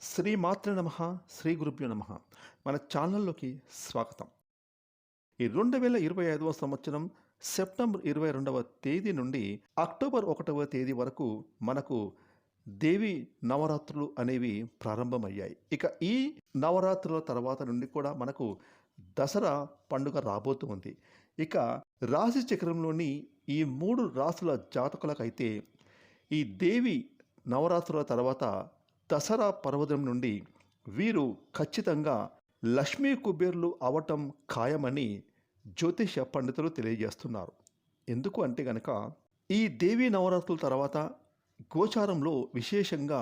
శ్రీ మాత్ర నమ శ్రీ గురుభ్యో నమ. మన ఛానల్లోకి స్వాగతం. ఈ రెండు వేల ఇరవై ఐదవ సంవత్సరం సెప్టెంబర్ ఇరవై రెండవ తేదీ నుండి అక్టోబర్ ఒకటవ తేదీ వరకు మనకు దేవి నవరాత్రులు అనేవి ప్రారంభమయ్యాయి. ఇక ఈ నవరాత్రుల తర్వాత నుండి కూడా మనకు దసరా పండుగ రాబోతూ ఉంది ఇక రాశి చక్రంలోని ఈ మూడు రాసుల జాతకులకైతే ఈ దేవి నవరాత్రుల తర్వాత దసరా పర్వతం నుండి వీరు ఖచ్చితంగా లక్ష్మీ కుబేర్లు అవటం ఖాయమని జ్యోతిష పండితులు తెలియజేస్తున్నారు. ఎందుకు అంటే గనక ఈ దేవీ నవరాత్రుల తర్వాత గోచారంలో విశేషంగా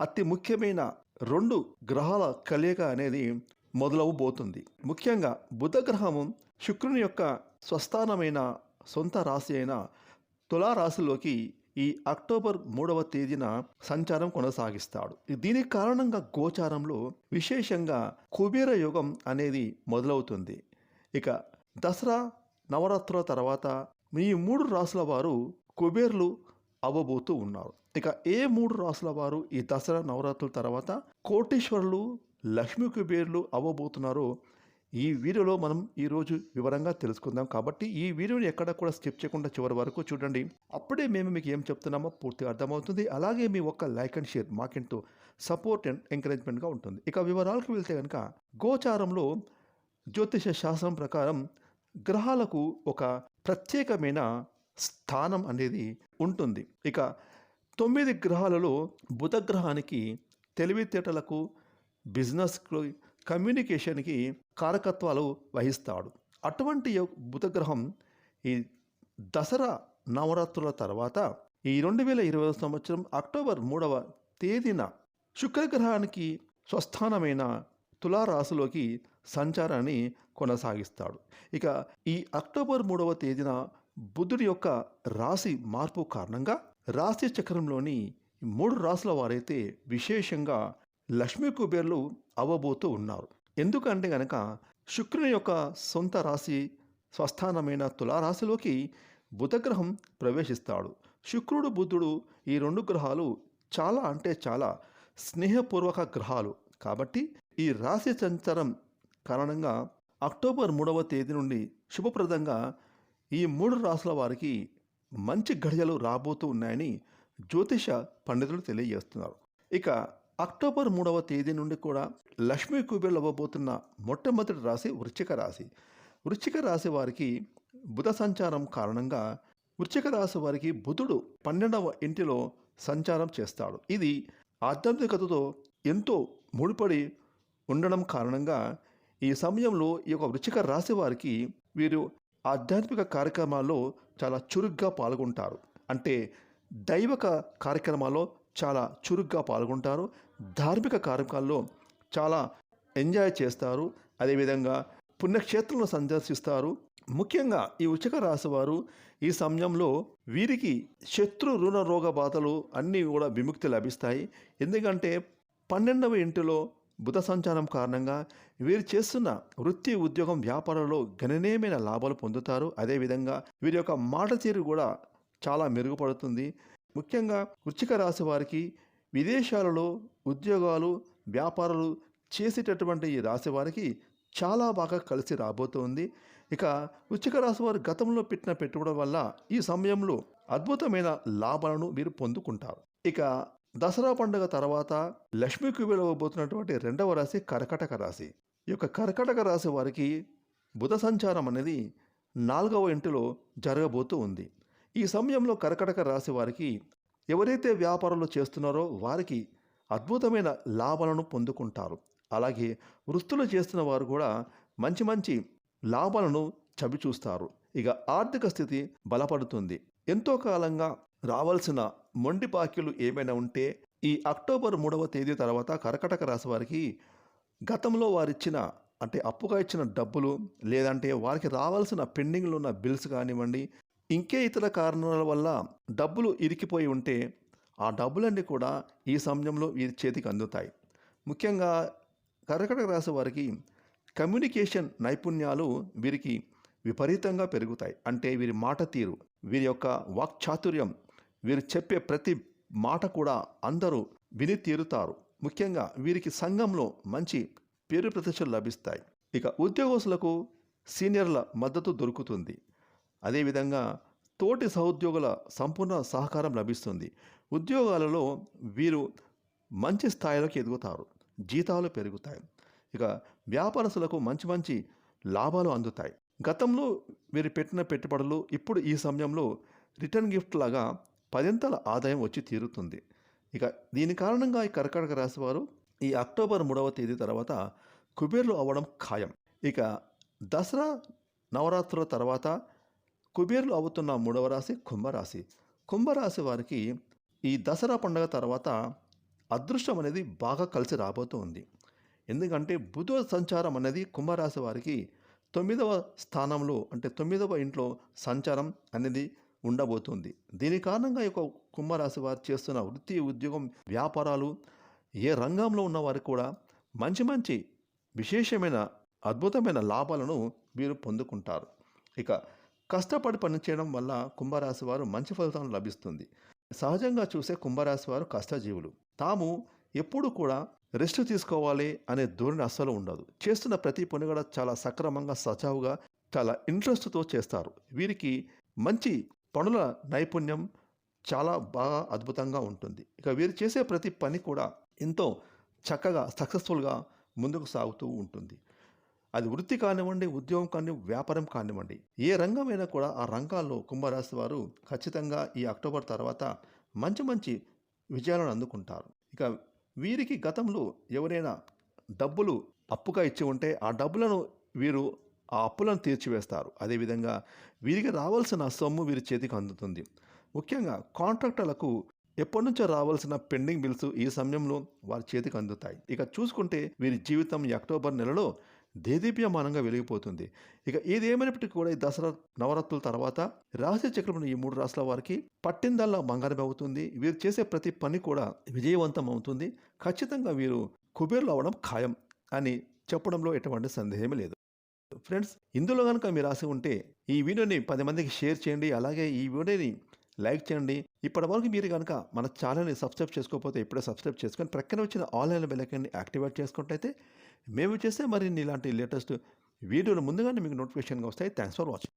అతి ముఖ్యమైన రెండు గ్రహాల కలయిక అనేది మొదలవబోతుంది. ముఖ్యంగా బుధగ్రహము శుక్రుని యొక్క స్వస్థానమైన సొంత రాశి అయిన తులారాశిలోకి ఈ అక్టోబర్ మూడవ తేదీన సంచారం కొనసాగిస్తాడు. దీనికి కారణంగా గోచారంలో విశేషంగా కుబేర యుగం అనేది మొదలవుతుంది. ఇక దసరా నవరాత్రుల తర్వాత ఈ మూడు రాసుల వారు కుబేర్లు అవ్వబోతూ ఉన్నారు. ఇక ఏ మూడు రాసుల వారు ఈ దసరా నవరాత్రుల తర్వాత కోటీశ్వరులు లక్ష్మీ కుబేర్లు అవ్వబోతున్నారో ఈ వీడియోలో మనం ఈరోజు వివరంగా తెలుసుకుందాం. కాబట్టి ఈ వీడియోని ఎక్కడ కూడా స్కిప్ చేయకుండా చివరి వరకు చూడండి. అప్పుడే మేము మీకు ఏం చెప్తున్నామో పూర్తిగా అర్థమవుతుంది. అలాగే మీ ఒక్క లైక్ అండ్ షేర్ మాకెంతో సపోర్ట్ అండ్ ఎంకరేజ్మెంట్గా ఉంటుంది. ఇక వివరాలకు వెళ్తే కనుక గోచారంలో జ్యోతిష శాస్త్రం ప్రకారం గ్రహాలకు ఒక ప్రత్యేకమైన స్థానం అనేది ఉంటుంది. ఇక తొమ్మిది గ్రహాలలో బుధ గ్రహానికి తెలివితేటలకు బిజినెస్కు కమ్యూనికేషన్కి కారకత్వాలు వహిస్తాడు. అటువంటి బుధగ్రహం ఈ దసరా నవరాత్రుల తర్వాత ఈ రెండు వేల ఇరవై సంవత్సరం అక్టోబర్ మూడవ తేదీన శుక్రగ్రహానికి స్వస్థానమైన తులారాశిలోకి సంచారాన్ని కొనసాగిస్తాడు. ఇక ఈ అక్టోబర్ మూడవ తేదీన బుద్ధుడి యొక్క రాశి మార్పు కారణంగా రాశి చక్రంలోని మూడు రాసుల వారైతే విశేషంగా లక్ష్మీ కుబేర్లు అవ్వబోతూ ఉన్నారు. ఎందుకంటే గనక శుక్రుని యొక్క సొంత రాశి స్వస్థానమైన తులారాశిలోకి బుధగ్రహం ప్రవేశిస్తాడు. శుక్రుడు బుద్ధుడు ఈ రెండు గ్రహాలు చాలా అంటే చాలా స్నేహపూర్వక గ్రహాలు. కాబట్టి ఈ రాశి సంచారం కారణంగా అక్టోబర్ మూడవ తేదీ నుండి శుభప్రదంగా ఈ మూడు రాసుల వారికి మంచి ఘడియలు రాబోతూ ఉన్నాయని జ్యోతిష పండితులు తెలియజేస్తున్నారు. ఇక అక్టోబర్ మూడవ తేదీ నుండి కూడా లక్ష్మీ కుబేరులు అవ్వబోతున్న మొట్టమొదటి రాశి వృశ్చిక రాశి. వృశ్చిక రాశి వారికి బుధ సంచారం కారణంగా వృశ్చిక రాశి వారికి బుధుడు పన్నెండవ ఇంటిలో సంచారం చేస్తాడు. ఇది ఆధ్యాత్మికతతో ఎంతో ముడిపడి ఉండడం కారణంగా ఈ సమయంలో ఈ యొక్క వృశ్చిక రాశి వారికి వీరు ఆధ్యాత్మిక కార్యక్రమాల్లో చాలా చురుగ్గా పాల్గొంటారు. అంటే దైవక కార్యక్రమాల్లో చాలా చురుగ్గా పాల్గొంటారు. ధార్మిక కార్యక్రమాల్లో చాలా ఎంజాయ్ చేస్తారు. అదేవిధంగా పుణ్యక్షేత్రంలో సందర్శిస్తారు. ముఖ్యంగా ఈ ఉచక రాశి వారు ఈ సమయంలో వీరికి శత్రు రుణ రోగ బాధలు అన్నీ కూడా విముక్తి లభిస్తాయి. ఎందుకంటే పన్నెండవ ఇంటిలో బుధ సంచారం కారణంగా వీరు చేస్తున్న వృత్తి ఉద్యోగం వ్యాపారంలో గణనీయమైన లాభాలు పొందుతారు. అదేవిధంగా వీరి యొక్క మాట తీరు కూడా చాలా మెరుగుపడుతుంది. ముఖ్యంగా వృచ్చిక రాశి వారికి విదేశాలలో ఉద్యోగాలు వ్యాపారాలు చేసేటటువంటి ఈ రాశివారికి చాలా బాగా కలిసి రాబోతోంది. ఇక వృచ్చిక రాశి వారు గతంలో పెట్టిన పెట్టుబడి వల్ల ఈ సమయంలో అద్భుతమైన లాభాలను మీరు పొందుకుంటారు. ఇక దసరా పండుగ తర్వాత లక్ష్మీ కుబేలు అవ్వబోతున్నటువంటి రెండవ రాశి కర్కటక రాశి. ఈ యొక్క కర్కటక రాశి వారికి బుధ సంచారం అనేది నాలుగవ ఇంటిలో జరగబోతూ ఉంది. ఈ సమయంలో కర్కటక రాశి వారికి ఎవరైతే వ్యాపారాలు చేస్తున్నారో వారికి అద్భుతమైన లాభాలను పొందుకుంటారు. అలాగే వృత్తులు చేస్తున్న వారు కూడా మంచి మంచి లాభాలను చవిచూస్తారు ఇక ఆర్థిక స్థితి బలపడుతుంది. ఎంతో కాలంగా రావాల్సిన మొండి బాకీలు ఏమైనా ఉంటే ఈ అక్టోబర్ మూడవ తేదీ తర్వాత కర్కటక రాశి వారికి గతంలో వారిచ్చిన అంటే అప్పుగా ఇచ్చిన డబ్బులు లేదంటే వారికి రావాల్సిన పెండింగ్లో ఉన్న బిల్స్ కానివ్వండి ఇంకే ఇతర కారణాల వల్ల డబ్బులు ఇరికిపోయి ఉంటే ఆ డబ్బులన్నీ కూడా ఈ సమయంలో వీరి చేతికి అందుతాయి. ముఖ్యంగా కర్కటక రాశి వారికి కమ్యూనికేషన్ నైపుణ్యాలు వీరికి విపరీతంగా పెరుగుతాయి. అంటే వీరి మాట తీరు వీరి యొక్క వాక్చాతుర్యం వీరు చెప్పే ప్రతి మాట కూడా అందరూ విని తీరుతారు. ముఖ్యంగా వీరికి సంఘంలో మంచి పేరు ప్రతిష్టలు లభిస్తాయి. ఇక ఉద్యోగస్తులకు సీనియర్ల మద్దతు దొరుకుతుంది. అదేవిధంగా తోటి సహోద్యోగుల సంపూర్ణ సహకారం లభిస్తుంది. ఉద్యోగాలలో వీరు మంచి స్థాయిలోకి ఎదుగుతారు. జీతాలు పెరుగుతాయి. ఇక వ్యాపారస్తులకు మంచి మంచి లాభాలు అందుతాయి. గతంలో వీరు పెట్టిన పెట్టుబడులు ఇప్పుడు ఈ సమయంలో రిటర్న్ గిఫ్ట్ లాగా పదింతల ఆదాయం వచ్చి తీరుతుంది. ఇక దీని కారణంగా ఈ కర్కాటక రాశి వారు ఈ అక్టోబర్ మూడవ తేదీ తర్వాత కుబేర్లు అవ్వడం ఖాయం. ఇక దసరా నవరాత్రుల తర్వాత కుబేర్లు అవుతున్న మూడవ రాశి కుంభరాశి. కుంభరాశి వారికి ఈ దసరా పండుగ తర్వాత అదృష్టం అనేది బాగా కలిసి రాబోతుంది ఎందుకంటే బుధ సంచారం అనేది కుంభరాశి వారికి తొమ్మిదవ స్థానంలో అంటే తొమ్మిదవ ఇంట్లో సంచారం అనేది ఉండబోతుంది. దీని కారణంగా ఈ యొక్క కుంభరాశి వారు చేస్తున్న వృత్తి ఉద్యోగం వ్యాపారాలు ఏ రంగంలో ఉన్న వారికి కూడా మంచి మంచి విశేషమైన అద్భుతమైన లాభాలను వీరు పొందుకుంటారు. ఇక కష్టపడి పనిచేయడం వల్ల కుంభరాశి వారు మంచి ఫలితం లభిస్తుంది. సహజంగా చూసే కుంభరాశి వారు కష్టజీవులు. తాము ఎప్పుడు కూడా రెస్ట్ తీసుకోవాలి అనే ధోరణి అస్సలు ఉండదు. చేస్తున్న ప్రతి పని కూడా చాలా సక్రమంగా సజావుగా చాలా ఇంట్రెస్ట్తో చేస్తారు. వీరికి మంచి పనుల నైపుణ్యం చాలా బాగా అద్భుతంగా ఉంటుంది. ఇక వీరు చేసే ప్రతి పని కూడా ఎంతో చక్కగా సక్సెస్ఫుల్గా ముందుకు సాగుతూ ఉంటుంది. అది వృత్తి కానివ్వండి ఉద్యోగం కానివ్వండి వ్యాపారం కానివ్వండి ఏ రంగమైనా కూడా ఆ రంగాల్లో కుంభరాశి వారు ఖచ్చితంగా ఈ అక్టోబర్ తర్వాత మంచి మంచి విజయాలను అందుకుంటారు. ఇక వీరికి గతంలో ఎవరైనా డబ్బులు అప్పుగా ఇచ్చి ఉంటే ఆ డబ్బులను వీరు ఆ అప్పులను తీర్చివేస్తారు. అదేవిధంగా వీరికి రావాల్సిన సొమ్ము వీరి చేతికి అందుతుంది. ముఖ్యంగా కాంట్రాక్టర్లకు ఎప్పటి నుంచో రావాల్సిన పెండింగ్ బిల్స్ ఈ సమయంలో వారి చేతికి అందుతాయి. ఇక చూసుకుంటే వీరి జీవితం ఈ అక్టోబర్ నెలలో దేదీప్యమానంగా వెలిగిపోతుంది. ఇక ఏదేమైనప్పటికీ కూడా ఈ దసరా నవరాత్రుల తర్వాత రాశి చక్రంలో ఈ మూడు రాష్ట్రాల వారికి పట్టిందల్లా బంగారం అవుతుంది. వీరు చేసే ప్రతి పని కూడా విజయవంతం అవుతుంది. ఖచ్చితంగా వీరు కుబేర్లు అవడం ఖాయం అని చెప్పడంలో ఎటువంటి సందేహం లేదు. ఫ్రెండ్స్ ఇందులో కనుక మీరు రాసి ఉంటే ఈ వీడియోని పది మందికి షేర్ చేయండి. అలాగే ఈ వీడియోని లైక్ చేయండి. ఇప్పటి వరకు మీరు కనుక మన ఛానల్ని సబ్స్క్రైబ్ చేసుకోకపోతే ఇప్పుడే సబ్స్క్రైబ్ చేసుకొని ప్రక్కన వచ్చిన ఆన్లైన్ బెల్లైకాన్ని యాక్టివేట్ చేసుకుంటైతే మేము చేస్తే మరిన్ని ఇలాంటి లేటెస్ట్ వీడియోలు ముందుగానే మీకు నోటిఫికేషన్గా వస్తాయి. Thanks for watching.